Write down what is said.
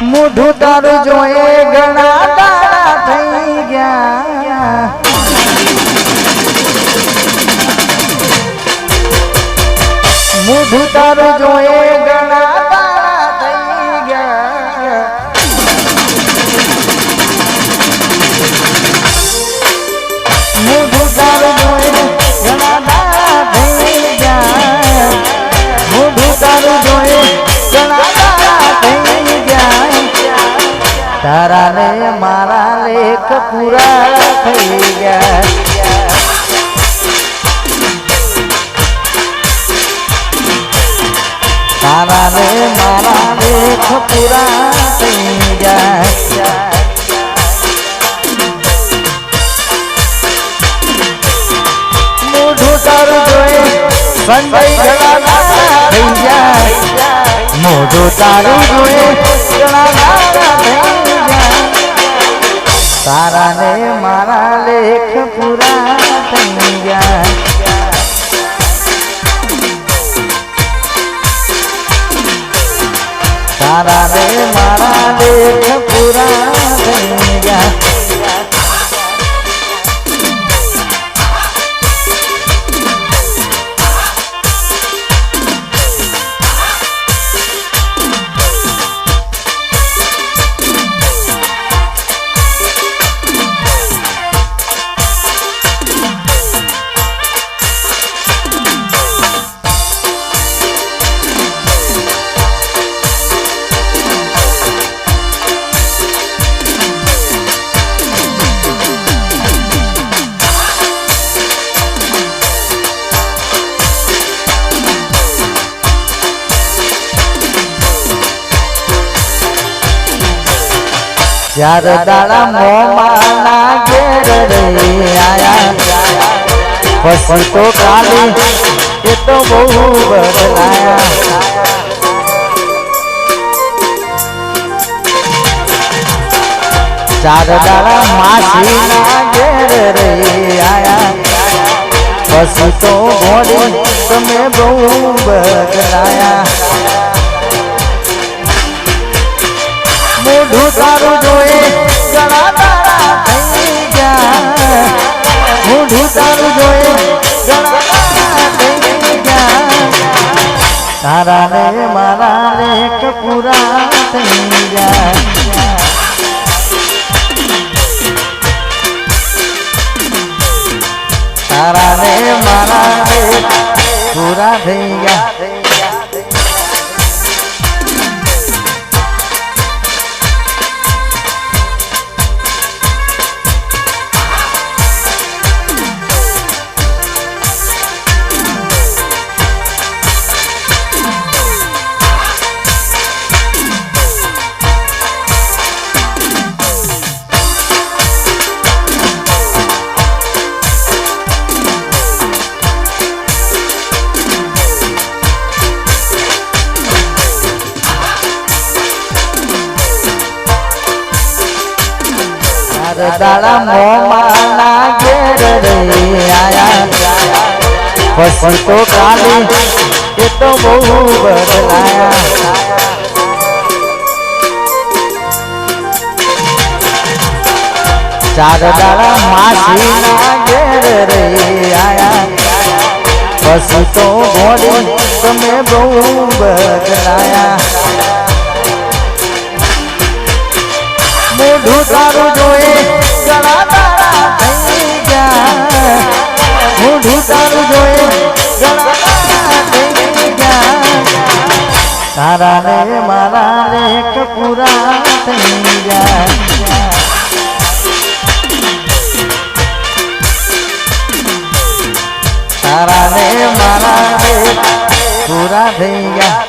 મોઢું તારું જોઈએ ઘણા તારા થઈ ગયા. મોઢું તારું જોએ તારા ને મારા લેખ પૂરા થઈ ગયા. તારા ને મારા લેખ પૂરા થઈ ગયા. મોઢું તારું જોઈ સંજય થઈ જાય મોઢું તારું જોઈ ઘણા થઈ તારા ને મારા લેખ પૂરા થઈ ગયા. તારા ને મારા લેખ ચાર દાડા મોમાના ઘેર રે આયા. પછી તો કાલી એ તો બહુ બદલાયા ચાર દાડા માસીના ઘેર રે આયા. પછી તો ઘોડી તમે બહુ બદલાયા મોઢું તારું જોઈ મોઢું તારું જોઈ તારા રે મારા લેખ પૂરા થઈ જાય તારા રે મારા લેખ પૂરા થઈ ગયા. ચાર દાડા મોમાના ઘેર રે આયા. પછી તો કાલી, એ તો બહુ બદલાયા. ચાર દાડા માસીના ઘેર રે આયા. પછી તો ઘોડી તમે બહુ બદલાયા. મોઢું તારું જોઈ દાડા થઈ ગયા મોઢું તારું જોઈ દાડા થઈ ગયા તારા રે મારા લેખ પૂરા થઈ ગયા તારા ને મારા પૂરા થઈ ગયા